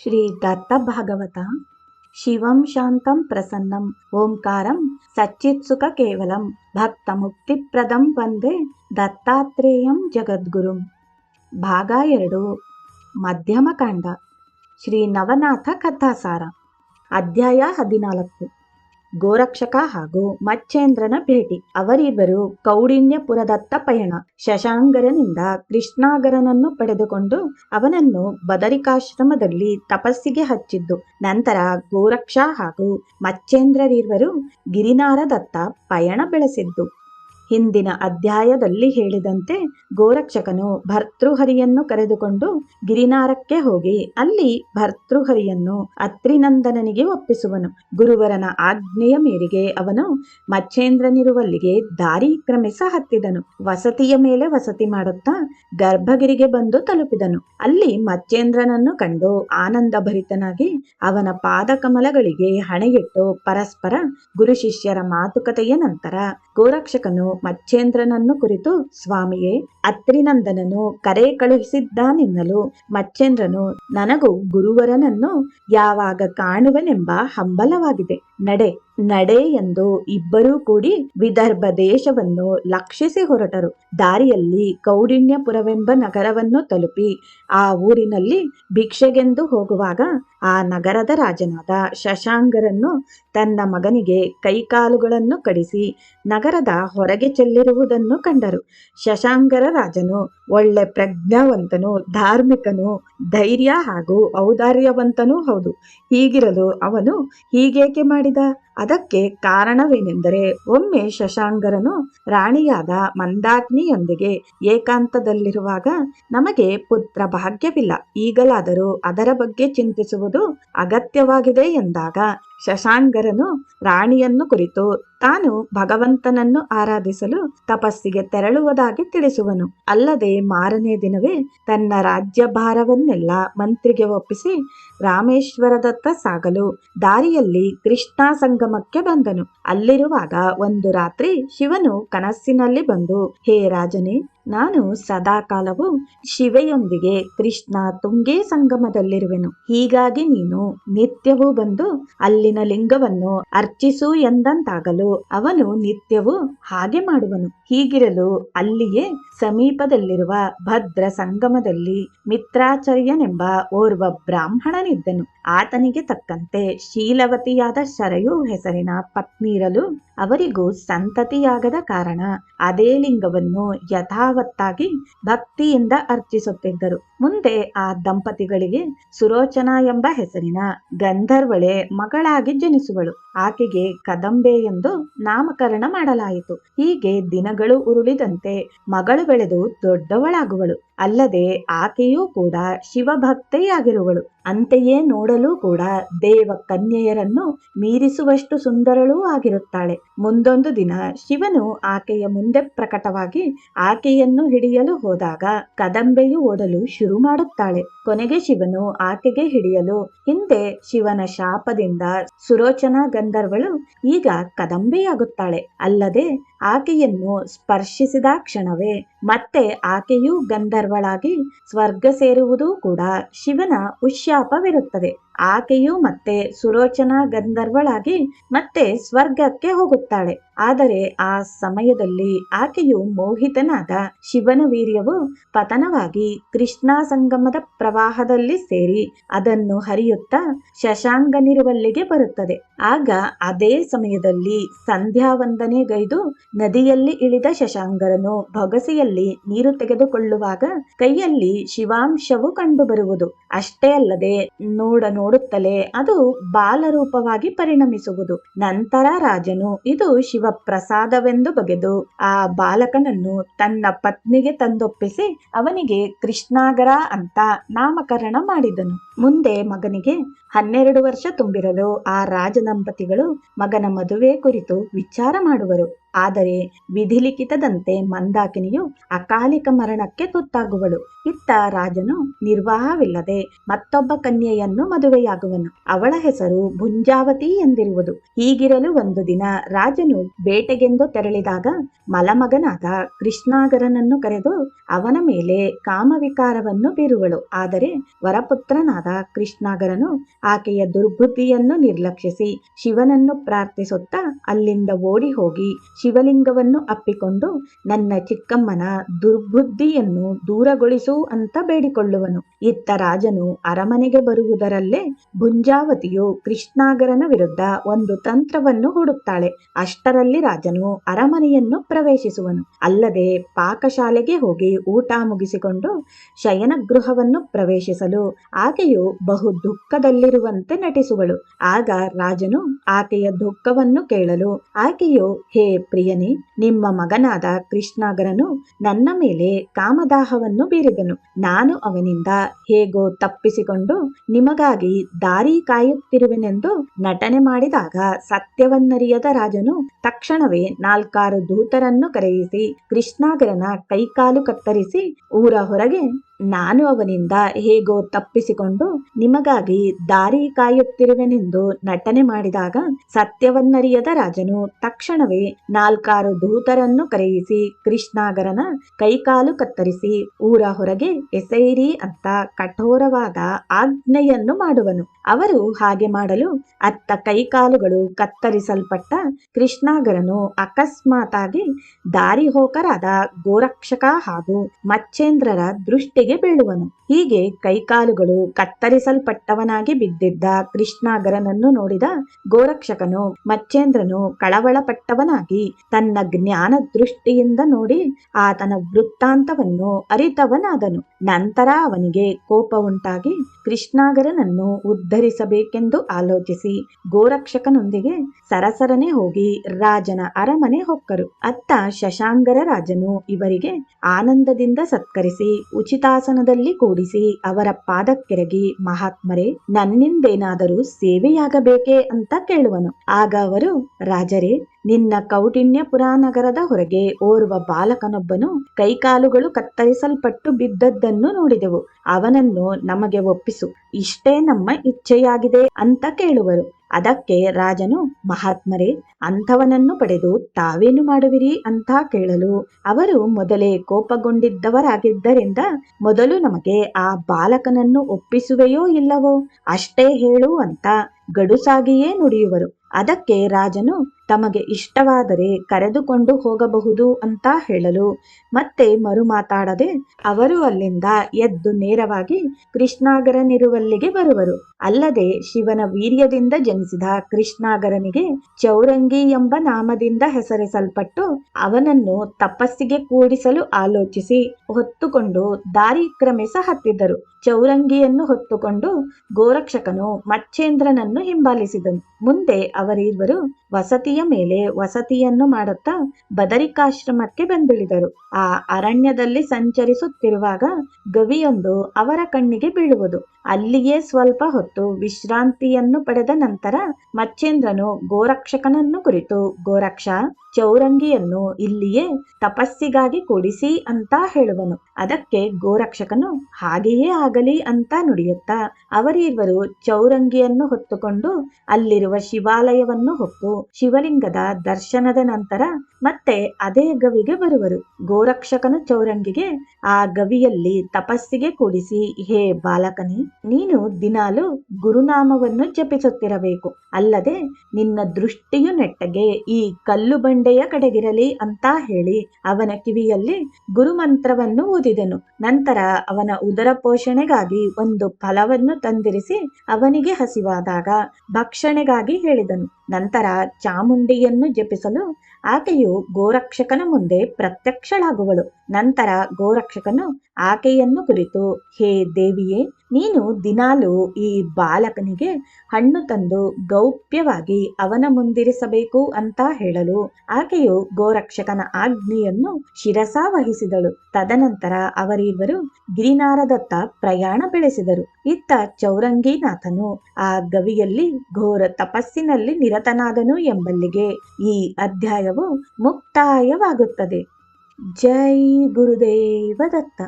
ಶ್ರೀ ದತ್ತಭಾಗವತ ಶಿವಂ ಶಾಂತಂ ಪ್ರಸನ್ನಂ ಓಂಕಾರಂ ಸಚ್ಚಿತ್ಸುಖ ಕೇವಲಂ ಭಕ್ತಮುಕ್ತಿಪ್ರದಂ ವಂದೇ ದತ್ತಾತ್ರೇಯಂ ಜಗದ್ಗುರುಂ ಭಾಗ ಎರಡು ಮಧ್ಯಮ ಕಾಂಡ ಶ್ರೀ ನವನಾಥ ಕಥಾಸಾರ ಅಧ್ಯಾಯ ಹದಿನಾಲ್ಕು ಗೋರಕ್ಷಕ ಹಾಗೂ ಮಚ್ಚೇಂದ್ರನ ಭೇಟಿ. ಅವರಿಬ್ಬರು ಕೌಡಿನ್ಯಪುರದತ್ತ ಪಯಣ. ಶಶಾಂಗರನಿಂದ ಕೃಷ್ಣಾಗರನನ್ನು ಪಡೆದುಕೊಂಡು ಅವನನ್ನು ಬದರಿಕಾಶ್ರಮದಲ್ಲಿ ತಪಸ್ಸಿಗೆ ಹಚ್ಚಿದ್ದು. ನಂತರ ಗೋರಕ್ಷ ಹಾಗೂ ಮಚ್ಚೇಂದ್ರರಿರುವರು ಗಿರಿನಾರದತ್ತ ಪಯಣ ಬೆಳೆಸಿದ್ದು. ಹಿಂದಿನ ಅಧ್ಯಾಯದಲ್ಲಿ ಹೇಳಿದಂತೆ ಗೋರಕ್ಷಕನು ಭರ್ತೃಹರಿಯನ್ನು ಕರೆದುಕೊಂಡು ಗಿರಿನಾರಕ್ಕೆ ಹೋಗಿ, ಅಲ್ಲಿ ಭರ್ತೃಹರಿಯನ್ನು ಅತ್ರಿನಂದನನಿಗೆ ಒಪ್ಪಿಸುವನು. ಗುರುವರನ ಆಜ್ಞೆಯ ಮೇರೆಗೆ ಅವನು ಮಚ್ಚೇಂದ್ರನಿರುವಲ್ಲಿಗೆ ದಾರಿ ಕ್ರಮಿಸ ಹತ್ತಿದನು. ವಸತಿಯ ಮೇಲೆ ವಸತಿ ಮಾಡುತ್ತಾ ಗರ್ಭಗಿರಿಗೆ ಬಂದು ತಲುಪಿದನು. ಅಲ್ಲಿ ಮಚ್ಚೇಂದ್ರನನ್ನು ಕಂಡು ಆನಂದ ಭರಿತನಾಗಿ ಅವನ ಪಾದಕಮಲಗಳಿಗೆ ಹಣೆಯಿಟ್ಟು ಪರಸ್ಪರ ಗುರು ಶಿಷ್ಯರ ಮಾತುಕತೆಯ ನಂತರ ಗೋರಕ್ಷಕನು ಮಚ್ಚೇಂದ್ರನನ್ನು ಕುರಿತು ಸ್ವಾಮಿಯೇ ಅತ್ರಿನಂದನನು ಕರೆ ಕಳುಹಿಸಿದ್ದಾನೆನ್ನಲು ಮಚ್ಚೇಂದ್ರನು ನನಗೂ ಗುರುವರನನ್ನು ಯಾವಾಗ ಕಾಣುವನೆಂಬ ಹಂಬಲವಾಗಿದೆ. ನಡೆ ನಡೆ ಎಂದು ಇಬ್ಬರೂ ಕೂಡಿ ವಿದರ್ಭ ದೇಶವನ್ನು ಲಕ್ಷಿಸಿ ಹೊರಟರು. ದಾರಿಯಲ್ಲಿ ಕೌಡಿಣ್ಯಪುರವೆಂಬ ನಗರವನ್ನು ತಲುಪಿ ಆ ಊರಿನಲ್ಲಿ ಭಿಕ್ಷೆಗೆಂದು ಹೋಗುವಾಗ ಆ ನಗರದ ರಾಜನಾದ ಶಶಾಂಗರನ್ನು ತನ್ನ ಮಗನಿಗೆ ಕೈಕಾಲುಗಳನ್ನು ಕಡಿಸಿ ನಗರದ ಹೊರಗೆ ಚೆಲ್ಲಿರುವುದನ್ನು ಕಂಡರು. ಶಶಾಂಗರ ರಾಜನು ಒಳ್ಳೆ ಪ್ರಜ್ಞಾವಂತನು ಧಾರ್ಮಿಕನು ಧೈರ್ಯ ಹಾಗೂ ಔದಾರ್ಯವಂತನೂ ಹೌದು. ಹೀಗಿರಲು ಅವನು ಹೀಗೇಕೆ ಮಾಡಿದ? ಅದಕ್ಕೆ ಕಾರಣವೇನೆಂದರೆ ಒಮ್ಮೆ ಶಶಾಂಗರನು ರಾಣಿಯಾದ ಮಂದಾಗ್ನಿಯೊಂದಿಗೆ ಏಕಾಂತದಲ್ಲಿರುವಾಗ ನಮಗೆ ಪುತ್ರ ಭಾಗ್ಯವಿಲ್ಲ. ಈಗಲಾದರೂ ಅದರ ಬಗ್ಗೆ ಚಿಂತಿಸುವುದು ಅಗತ್ಯವಾಗಿದೆ ಎಂದಾಗ ಶಶಾಂಗರನು ರಾಣಿಯನ್ನು ಕುರಿತು ತಾನು ಭಗವಂತನನ್ನು ಆರಾಧಿಸಲು ತಪಸ್ಸಿಗೆ ತೆರಳುವುದಾಗಿ ತಿಳಿಸುವನು. ಅಲ್ಲದೆ ಮಾರನೇ ದಿನವೇ ತನ್ನ ರಾಜ್ಯಭಾರವನ್ನೆಲ್ಲ ಮಂತ್ರಿಗೆ ಒಪ್ಪಿಸಿ ರಾಮೇಶ್ವರದತ್ತ ಸಾಗಲು ದಾರಿಯಲ್ಲಿ ಕೃಷ್ಣಾ ಸಂಗಮಕ್ಕೆ ಬಂದನು. ಅಲ್ಲಿರುವಾಗ ಒಂದು ರಾತ್ರಿ ಶಿವನು ಕನಸಿನಲ್ಲಿ ಬಂದು, ಹೇ ರಾಜನೇ, ನಾನು ಸದಾಕಾಲವು ಶಿವೆಯೊಂದಿಗೆ ಕೃಷ್ಣ ತುಂಗೇ ಸಂಗಮದಲ್ಲಿರುವೆನು. ಹೀಗಾಗಿ ನೀನು ನಿತ್ಯವೂ ಬಂದು ಅಲ್ಲಿನ ಲಿಂಗವನ್ನು ಅರ್ಚಿಸು ಎಂದಂತಾಗಲು ಅವನು ನಿತ್ಯವೂ ಹಾಗೆ ಮಾಡುವನು. ಹೀಗಿರಲು ಅಲ್ಲಿಯೇ ಸಮೀಪದಲ್ಲಿರುವ ಭದ್ರ ಸಂಗಮದಲ್ಲಿ ಮಿತ್ರಾಚಾರ್ಯನೆಂಬ ಓರ್ವ ಬ್ರಾಹ್ಮಣನಿದ್ದನು. ಆತನಿಗೆ ತಕ್ಕಂತೆ ಶೀಲವತಿಯಾದ ಶರಯು ಹೆಸರಿನ ಪತ್ನಿರಲು ಅವರಿಗೂ ಸಂತತಿಯಾಗದ ಕಾರಣ ಅದೇ ಲಿಂಗವನ್ನು ಯಥಾವತ್ತಾಗಿ ಭಕ್ತಿಯಿಂದ ಅರ್ಚಿಸುತ್ತಿದ್ದರು. ಮುಂದೆ ಆ ದಂಪತಿಗಳಿಗೆ ಸುರೋಚನಾ ಎಂಬ ಹೆಸರಿನ ಗಂಧರ್ವಳೆ ಮಗಳಾಗಿ ಜನಿಸುವಳು. ಆಕೆಗೆ ಕದಂಬೆ ಎಂದು ನಾಮಕರಣ ಮಾಡಲಾಯಿತು. ಹೀಗೆ ದಿನಗಳು ಉರುಳಿದಂತೆ ಮಗಳು ಬೆಳೆದು ದೊಡ್ಡವಳಾಗುವಳು. ಅಲ್ಲದೆ ಆಕೆಯೂ ಕೂಡ ಶಿವಭಕ್ತೆಯಾಗಿರುವಳು. ಅಂತೆಯೇ ನೋಡಲು ಕೂಡ ದೇವ ಕನ್ಯೆಯರನ್ನು ಮೀರಿಸುವಷ್ಟು ಸುಂದರಳೂ ಆಗಿರುತ್ತಾಳೆ. ಮುಂದೊಂದು ದಿನ ಶಿವನು ಆಕೆಯ ಮುಂದೆ ಪ್ರಕಟವಾಗಿ ಆಕೆಯನ್ನು ಹಿಡಿಯಲು ಹೋದಾಗ ಕದಂಬೆಯು ಓಡಲು ಶುರು ಮಾಡುತ್ತಾಳೆ. ಕೊನೆಗೆ ಶಿವನು ಆಕೆಗೆ ಹಿಡಿಯಲು, ಹಿಂದೆ ಶಿವನ ಶಾಪದಿಂದ ಸುರೋಚನಾ ಗಂಧರ್ವಳು ಈಗ ಕದಂಬೆಯಾಗುತ್ತಾಳೆ. ಅಲ್ಲದೆ ಆಕೆಯನ್ನು ಸ್ಪರ್ಶಿಸಿದ ಕ್ಷಣವೇ ಮತ್ತೆ ಆಕೆಯೂ ಗಂಧರ್ವಳಾಗಿ ಸ್ವರ್ಗ ಸೇರುವುದೂ ಕೂಡ ಶಿವನ ಉಶ್ಯಾಪವಿರುತ್ತದೆ ಆಕೆಯು ಮತ್ತೆ ಸುರೋಚನಾ ಗಂಧರ್ವಳಾಗಿ ಮತ್ತೆ ಸ್ವರ್ಗಕ್ಕೆ ಹೋಗುತ್ತಾಳೆ. ಆದರೆ ಆ ಸಮಯದಲ್ಲಿ ಆಕೆಯು ಮೋಹಿತನಾದ ಶಿವನ ವೀರ್ಯವು ಪತನವಾಗಿ ಕೃಷ್ಣಾ ಸಂಗಮದ ಪ್ರವಾಹದಲ್ಲಿ ಸೇರಿ ಅದನ್ನು ಹರಿಯುತ್ತಾ ಶಶಾಂಗನಿರುವಲ್ಲಿಗೆ ಬರುತ್ತದೆ. ಆಗ ಅದೇ ಸಮಯದಲ್ಲಿ ಸಂಧ್ಯಾ ವಂದನೆಗೈದು ನದಿಯಲ್ಲಿ ಇಳಿದ ಶಶಾಂಗರನು ನೀರು ತೆಗೆದುಕೊಳ್ಳುವಾಗ ಕೈಯಲ್ಲಿ ಶಿವಾಂಶವು ಕಂಡುಬರುವುದು. ಅಷ್ಟೇ ಅಲ್ಲದೆ ನೋಡ ನೋಡುತ್ತಲೇ ಅದು ಬಾಲರೂಪವಾಗಿ ಪರಿಣಮಿಸುವುದು. ನಂತರ ರಾಜನು, ಇದು ಶಿವಪ್ರಸಾದವೆಂದು ಬಗೆದು ಆ ಬಾಲಕನನ್ನು ತನ್ನ ಪತ್ನಿಗೆ ತಂದೊಪ್ಪಿಸಿ ಅವನಿಗೆ ಕೃಷ್ಣಾಗರ ಅಂತ ನಾಮಕರಣ ಮಾಡಿದನು. ಮುಂದೆ ಮಗನಿಗೆ ಹನ್ನೆರಡು ವರ್ಷ ತುಂಬಿರಲು ಆ ರಾಜದಂಪತಿಗಳು ಮಗನ ಮದುವೆ ಕುರಿತು ವಿಚಾರ ಮಾಡುವರು. ಆದರೆ ವಿಧಿಲಿಖಿತದಂತೆ ಮಂದಾಕಿನಿಯು ಅಕಾಲಿಕ ಮರಣಕ್ಕೆ ತುತ್ತಾಗುವಳು. ಇತ್ತ ರಾಜನು ನಿರ್ವಾಹವಿಲ್ಲದೆ ಮತ್ತೊಬ್ಬ ಕನ್ಯೆಯನ್ನು ಮದುವೆಯಾಗುವನು. ಅವಳ ಹೆಸರು ಭುಂಜಾವತಿ ಎಂದಿರುವುದು. ಹೀಗಿರಲು ಒಂದು ದಿನ ರಾಜನು ಬೇಟೆಗೆಂದು ತೆರಳಿದಾಗ ಮಲಮಗನಾದ ಕೃಷ್ಣಾಗರನನ್ನು ಕರೆದು ಅವನ ಮೇಲೆ ಕಾಮವಿಕಾರವನ್ನು ಬೀರುವಳು. ಆದರೆ ವರಪುತ್ರನಾದ ಭಕ್ತನಾದ ಕೃಷ್ಣಾಗರನು ಆಕೆಯ ದುರ್ಬುದ್ಧಿಯನ್ನು ನಿರ್ಲಕ್ಷಿಸಿ ಶಿವನನ್ನು ಪ್ರಾರ್ಥಿಸುತ್ತಾ ಅಲ್ಲಿಂದ ಓಡಿ ಹೋಗಿ ಶಿವಲಿಂಗವನ್ನು ಅಪ್ಪಿಕೊಂಡು, ನನ್ನ ಚಿಕ್ಕಮ್ಮನ ದುರ್ಬುದ್ಧಿಯನ್ನು ದೂರಗೊಳಿಸು ಅಂತ ಬೇಡಿಕೊಳ್ಳುವನು. ಇತ್ತ ರಾಜನು ಅರಮನೆಗೆ ಬರುವುದರಲ್ಲೇ ಭುಂಜಾವತಿಯು ಕೃಷ್ಣಾಗರನ ವಿರುದ್ಧ ಒಂದು ತಂತ್ರವನ್ನು ಹುಡುಕ್ತಾಳೆ ಅಷ್ಟರಲ್ಲಿ ರಾಜನು ಅರಮನೆಯನ್ನು ಪ್ರವೇಶಿಸುವನು. ಅಲ್ಲದೆ ಪಾಕಶಾಲೆಗೆ ಹೋಗಿ ಊಟ ಮುಗಿಸಿಕೊಂಡು ಶಯನ ಗೃಹವನ್ನು ಪ್ರವೇಶಿಸಲು ಆಕೆಯು ಬಹು ದುಃಖದಲ್ಲಿರುವಂತೆ ನಟಿಸುವಳು. ಆಗ ರಾಜನು ಆಕೆಯ ದುಃಖವನ್ನು ಕೇಳಲು ಆಕೆಯು, ಹೇ ಪ್ರಿಯನೇ, ನಿಮ್ಮ ಮಗನಾದ ಕೃಷ್ಣಾಗರನು ನನ್ನ ಮೇಲೆ ಕಾಮದಾಹವನ್ನು ಬೀರಿದನು. ನಾನು ಅವನಿಂದ ಹೇಗೋ ತಪ್ಪಿಸಿಕೊಂಡು ನಿಮಗಾಗಿ ದಾರಿ ಕಾಯುತ್ತಿರುವೆನೆಂದು ನಟನೆ ಮಾಡಿದಾಗ ಸತ್ಯವನ್ನರಿಯದ ರಾಜನು ತಕ್ಷಣವೇ ನಾಲ್ಕಾರು ದೂತರನ್ನು ಕರೆಯಿಸಿ ಕೃಷ್ಣಾಗರನ ಕೈಕಾಲು ಕತ್ತರಿಸಿ ಊರ ಹೊರಗೆ ನಾನು ಅವನಿಂದ ಹೇಗೋ ತಪ್ಪಿಸಿಕೊಂಡು ನಿಮಗಾಗಿ ದಾರಿ ಕಾಯುತ್ತಿರುವೆನೆಂದು ನಟನೆ ಮಾಡಿದಾಗ ಸತ್ಯವನ್ನರಿಯದ ರಾಜನು ತಕ್ಷಣವೇ ನಾಲ್ಕಾರು ದೂತರನ್ನು ಕರೆಯಿಸಿ ಕೃಷ್ಣಾಗರನ ಕೈಕಾಲು ಕತ್ತರಿಸಿ ಊರ ಹೊರಗೆ ಎಸೆಯಿರಿ ಅಂತ ಕಠೋರವಾದ ಆಜ್ಞೆಯನ್ನು ಮಾಡುವನು. ಅವರು ಹಾಗೆ ಮಾಡಲು ಅತ್ತ ಕೈಕಾಲುಗಳು ಕತ್ತರಿಸಲ್ಪಟ್ಟ ಕೃಷ್ಣಾಗರನು ಅಕಸ್ಮಾತಾಗಿ ದಾರಿಹೋಕರಾದ ಗೋರಕ್ಷಕ ಹಾಗೂ ಮಚ್ಚೇಂದ್ರರ ದೃಷ್ಟಿಗೆ ಬೀಳುವನು. ಹೀಗೆ ಕೈಕಾಲುಗಳು ಕತ್ತರಿಸಲ್ಪಟ್ಟವನಾಗಿ ಬಿದ್ದಿದ್ದ ಕೃಷ್ಣಾಗರನನ್ನು ನೋಡಿದ ಗೋರಕ್ಷಕನು ಮಚ್ಚೇಂದ್ರನು ಕಳವಳಪಟ್ಟವನಾಗಿ ತನ್ನ ಜ್ಞಾನ ದೃಷ್ಟಿಯಿಂದ ನೋಡಿ ಆತನ ವೃತ್ತಾಂತವನ್ನು ಅರಿತವನಾದನು. ನಂತರ ಅವನಿಗೆ ಕೋಪ ಉಂಟಾಗಿ ಕೃಷ್ಣಾಗರನನ್ನು ಉದ್ಧರಿಸಬೇಕೆಂದು ಆಲೋಚಿಸಿ ಗೋರಕ್ಷಕನೊಂದಿಗೆ ಸರಸರನೆ ಹೋಗಿ ರಾಜನ ಅರಮನೆ ಹೊಕ್ಕರು. ಅತ್ತ ಶಶಾಂಗರ ರಾಜನು ಇವರಿಗೆ ಆನಂದದಿಂದ ಸತ್ಕರಿಸಿ ಉಚಿತಾಸನದಲ್ಲಿ ಕೂಡಿಸಿ ಅವರ ಪಾದಕ್ಕೆರಗಿ, ಮಹಾತ್ಮರೇ, ನನ್ನಿಂದೇನಾದರೂ ಸೇವೆಯಾಗಬೇಕೇ ಅಂತ ಕೇಳುವನು. ಆಗ ಅವರು, ರಾಜರೇ ನಿನ್ನ ಕೌಟಿನ್ಯಪುರ ನಗರದ ಹೊರಗೆ ಓರ್ವ ಬಾಲಕನೊಬ್ಬನು ಕೈಕಾಲುಗಳು ಕತ್ತರಿಸಲ್ಪಟ್ಟು ಬಿದ್ದದ್ದನ್ನು ನೋಡಿದೆವು. ಅವನನ್ನು ನಮಗೆ ಒಪ್ಪಿಸು. ಇಷ್ಟೇ ನಮ್ಮ ಇಚ್ಛೆಯಾಗಿದೆ ಅಂತ ಕೇಳುವರು. ಅದಕ್ಕೆ ರಾಜನು, ಮಹಾತ್ಮರೇ, ಅಂಥವನನ್ನು ಪಡೆದು ತಾವೇನು ಮಾಡುವಿರಿ ಅಂತ ಕೇಳಲು ಅವರು ಮೊದಲೇ ಕೋಪಗೊಂಡಿದ್ದವರಾಗಿದ್ದರಿಂದ ಮೊದಲು ನಮಗೆ ಆ ಬಾಲಕನನ್ನು ಒಪ್ಪಿಸುವೆಯೋ ಇಲ್ಲವೋ ಅಷ್ಟೇ ಹೇಳು ಅಂತ ಗಡುಸಾಗಿಯೇ ನುಡಿಯುವರು. ಅದಕ್ಕೆ ರಾಜನು ತಮಗೆ ಇಷ್ಟವಾದರೆ ಕರೆದುಕೊಂಡು ಹೋಗಬಹುದು ಅಂತ ಹೇಳಲು. ಮತ್ತೆ ಮರು ಮಾತಾಡದೆ ಅವರು ಅಲ್ಲಿಂದ ಎದ್ದು ನೇರವಾಗಿ ಕೃಷ್ಣಾಗರನಿರುವಲ್ಲಿಗೆ ಬರುವರು. ಅಲ್ಲದೆ ಶಿವನ ವೀರ್ಯದಿಂದ ಜನಿಸಿದ ಕೃಷ್ಣಾಗರನಿಗೆ ಚೌರಂಗಿ ಎಂಬ ನಾಮದಿಂದ ಹೆಸರಿಸಲ್ಪಟ್ಟು ಅವನನ್ನು ತಪಸ್ಸಿಗೆ ಕೂಡಿಸಲು ಆಲೋಚಿಸಿ ಹೊತ್ತುಕೊಂಡು ದಾರಿ ಕ್ರಮಿಸ ಹತ್ತಿದ್ದರು. ಚೌರಂಗಿಯನ್ನು ಹೊತ್ತುಕೊಂಡು ಗೋರಕ್ಷಕನು ಮಚ್ಚೇಂದ್ರನನ್ನು ಹಿಂಬಾಲಿಸಿದನು. ಮುಂದೆ ಅವರಿಬ್ಬರು ವಸತಿಯ ಮೇಲೆ ವಸತಿಯನ್ನು ಮಾಡುತ್ತಾ ಬದರಿಕಾಶ್ರಮಕ್ಕೆ ಬಂದಿಳಿದರು. ಆ ಅರಣ್ಯದಲ್ಲಿ ಸಂಚರಿಸುತ್ತಿರುವಾಗ ಗವಿಯೊಂದು ಅವರ ಕಣ್ಣಿಗೆ ಬೀಳುವುದು. ಅಲ್ಲಿಯೇ ಸ್ವಲ್ಪ ಹೊತ್ತು ವಿಶ್ರಾಂತಿಯನ್ನು ಪಡೆದ ನಂತರ ಮಚ್ಚೇಂದ್ರನು ಗೋರಕ್ಷಕನನ್ನು ಕುರಿತು, ಗೋರಕ್ಷ, ಚೌರಂಗಿಯನ್ನು ಇಲ್ಲಿಯೇ ತಪಸ್ಸಿಗಾಗಿ ಕೊಡಿಸಿ ಅಂತ ಹೇಳುವನು. ಅದಕ್ಕೆ ಗೋರಕ್ಷಕನು, ಹಾಗೆಯೇ ಆಗಲಿ ಅಂತ ನುಡಿಯುತ್ತಾ ಅವರಿವರು ಚೌರಂಗಿಯನ್ನು ಹೊತ್ತುಕೊಂಡು ಅಲ್ಲಿರುವ ಶಿವಾಲಯವನ್ನು ಹೊಕ್ಕು ಶಿವಲಿಂಗದ ದರ್ಶನದ ನಂತರ ಮತ್ತೆ ಅದೇ ಗವಿಗೆ ಬರುವರು. ಗೋರಕ್ಷಕನು ಚೌರಂಗಿಗೆ ಆ ಗವಿಯಲ್ಲಿ ತಪಸ್ಸಿಗೆ ಕೂಡಿಸಿ, ಹೇ ಬಾಲಕನಿ, ನೀನು ದಿನಾಲು ಗುರುನಾಮವನ್ನು ಜಪಿಸುತ್ತಿರಬೇಕು. ಅಲ್ಲದೆ ನಿನ್ನ ದೃಷ್ಟಿಯು ನೆಟ್ಟಗೆ ಈ ಕಲ್ಲು ಬಂಡೆಯ ಕಡೆಗಿರಲಿ ಅಂತ ಹೇಳಿ ಅವನ ಕಿವಿಯಲ್ಲಿ ಗುರುಮಂತ್ರವನ್ನು ಓದಿದನು ನಂತರ ಅವನ ಉದರ ಪೋಷಣೆಗಾಗಿ ಒಂದು ಫಲವನ್ನು ತಂದಿರಿಸಿ ಅವನಿಗೆ ಹಸಿವಾದಾಗ ಭಕ್ಷಣೆಗಾಗಿ ಹೇಳಿದನು. ನಂತರ ಚಾಮುಂಡಿಯನ್ನು ಜಪಿಸಲು ಆಕೆಯು ಗೋರಕ್ಷಕನ ಮುಂದೆ ಪ್ರತ್ಯಕ್ಷಳಾಗುವಳು. ನಂತರ ಗೋರಕ್ಷಕನು ಆಕೆಯನ್ನು ಕುರಿತು, ಹೇ ದೇವಿಯೇ, ನೀನು ದಿನಾಲೂ ಈ ಬಾಲಕನಿಗೆ ಹಣ್ಣು ತಂದು ಗೌಪ್ಯವಾಗಿ ಅವನ ಮುಂದಿರಿಸಬೇಕು ಅಂತ ಹೇಳಲು ಆಕೆಯು ಗೋರಕ್ಷಕನ ಆಜ್ಞೆಯನ್ನು ಶಿರಸಾವಹಿಸಿದಳು. ತದನಂತರ ಅವರಿಬ್ಬರು ಗಿರಿನಾರದತ್ತ ಪ್ರಯಾಣ ಬೆಳೆಸಿದರು. ಇತ್ತ ಚೌರಂಗಿನಾಥನು ಆ ಗವಿಯಲ್ಲಿ ಘೋರ ತಪಸ್ಸಿನಲ್ಲಿ ನಿರತನಾದನು ಎಂಬಲ್ಲಿಗೆ ಈ ಅಧ್ಯಾಯವು ಮುಕ್ತಾಯವಾಗುತ್ತದೆ. ಜೈ ಗುರುದೇವ ದತ್ತ